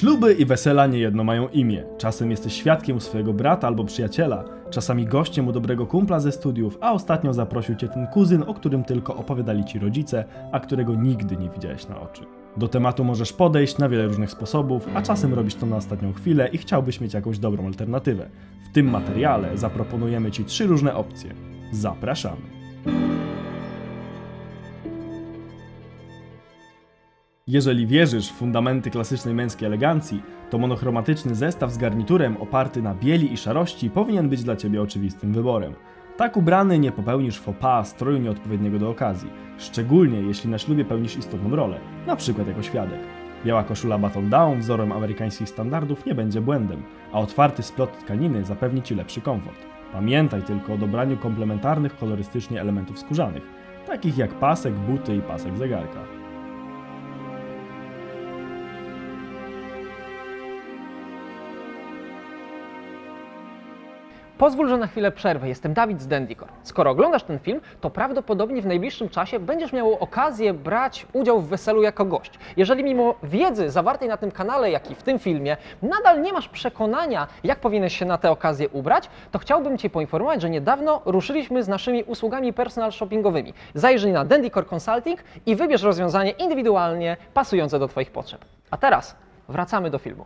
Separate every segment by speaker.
Speaker 1: Śluby i wesela niejedno mają imię. Czasem jesteś świadkiem u swojego brata albo przyjaciela, czasami gościem u dobrego kumpla ze studiów, a ostatnio zaprosił cię ten kuzyn, o którym tylko opowiadali ci rodzice, a którego nigdy nie widziałeś na oczy. Do tematu możesz podejść na wiele różnych sposobów, a czasem robisz to na ostatnią chwilę i chciałbyś mieć jakąś dobrą alternatywę. W tym materiale zaproponujemy ci trzy różne opcje. Zapraszamy. Jeżeli wierzysz w fundamenty klasycznej męskiej elegancji, to monochromatyczny zestaw z garniturem oparty na bieli i szarości powinien być dla Ciebie oczywistym wyborem. Tak ubrany nie popełnisz faux pas stroju nieodpowiedniego do okazji, szczególnie jeśli na ślubie pełnisz istotną rolę, przykład jako świadek. Biała koszula button down wzorem amerykańskich standardów nie będzie błędem, a otwarty splot tkaniny zapewni Ci lepszy komfort. Pamiętaj tylko o dobraniu komplementarnych kolorystycznie elementów skórzanych, takich jak pasek, buty i pasek zegarka.
Speaker 2: Pozwól, że na chwilę przerwę. Jestem Dawid z Dendikor. Skoro oglądasz ten film, to prawdopodobnie w najbliższym czasie będziesz miał okazję brać udział w weselu jako gość. Jeżeli mimo wiedzy zawartej na tym kanale, jak i w tym filmie, nadal nie masz przekonania, jak powinieneś się na tę okazję ubrać, to chciałbym Cię poinformować, że niedawno ruszyliśmy z naszymi usługami personal shoppingowymi. Zajrzyj na Dendikor Consulting i wybierz rozwiązanie indywidualnie pasujące do Twoich potrzeb. A teraz wracamy do filmu.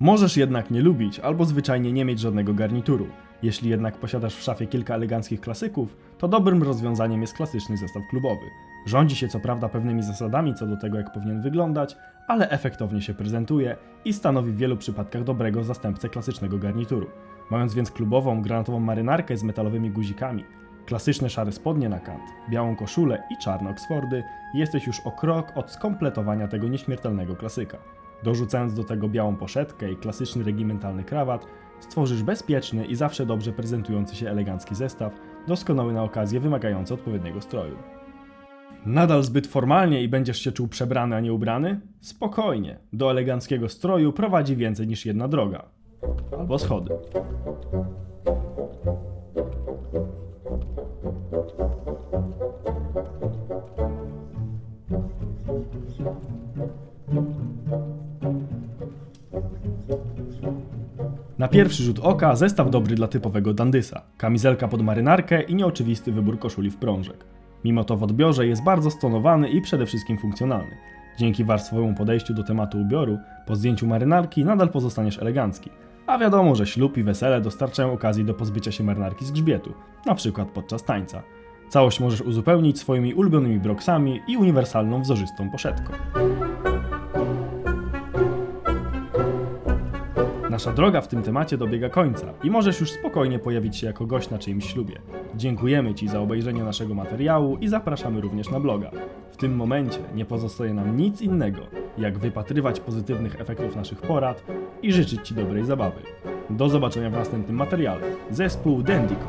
Speaker 1: Możesz jednak nie lubić albo zwyczajnie nie mieć żadnego garnituru. Jeśli jednak posiadasz w szafie kilka eleganckich klasyków, to dobrym rozwiązaniem jest klasyczny zestaw klubowy. Rządzi się co prawda pewnymi zasadami co do tego, jak powinien wyglądać, ale efektownie się prezentuje i stanowi w wielu przypadkach dobrego zastępcę klasycznego garnituru. Mając więc klubową, granatową marynarkę z metalowymi guzikami, klasyczne szare spodnie na kant, białą koszulę i czarne oksfordy, jesteś już o krok od skompletowania tego nieśmiertelnego klasyka. Dorzucając do tego białą poszetkę i klasyczny regimentalny krawat, stworzysz bezpieczny i zawsze dobrze prezentujący się elegancki zestaw, doskonały na okazję wymagający odpowiedniego stroju. Nadal zbyt formalnie i będziesz się czuł przebrany, a nie ubrany? Spokojnie, do eleganckiego stroju prowadzi więcej niż jedna droga. Albo schody. Na pierwszy rzut oka zestaw dobry dla typowego dandysa. Kamizelka pod marynarkę i nieoczywisty wybór koszuli w prążek. Mimo to w odbiorze jest bardzo stonowany i przede wszystkim funkcjonalny. Dzięki warstwowemu podejściu do tematu ubioru, po zdjęciu marynarki nadal pozostaniesz elegancki. A wiadomo, że ślub i wesele dostarczają okazji do pozbycia się marynarki z grzbietu, na przykład podczas tańca. Całość możesz uzupełnić swoimi ulubionymi broksami i uniwersalną wzorzystą poszetką. Nasza droga w tym temacie dobiega końca i możesz już spokojnie pojawić się jako gość na czyimś ślubie. Dziękujemy Ci za obejrzenie naszego materiału i zapraszamy również na bloga. W tym momencie nie pozostaje nam nic innego, jak wypatrywać pozytywnych efektów naszych porad i życzyć Ci dobrej zabawy. Do zobaczenia w następnym materiale. Zespół Dendico.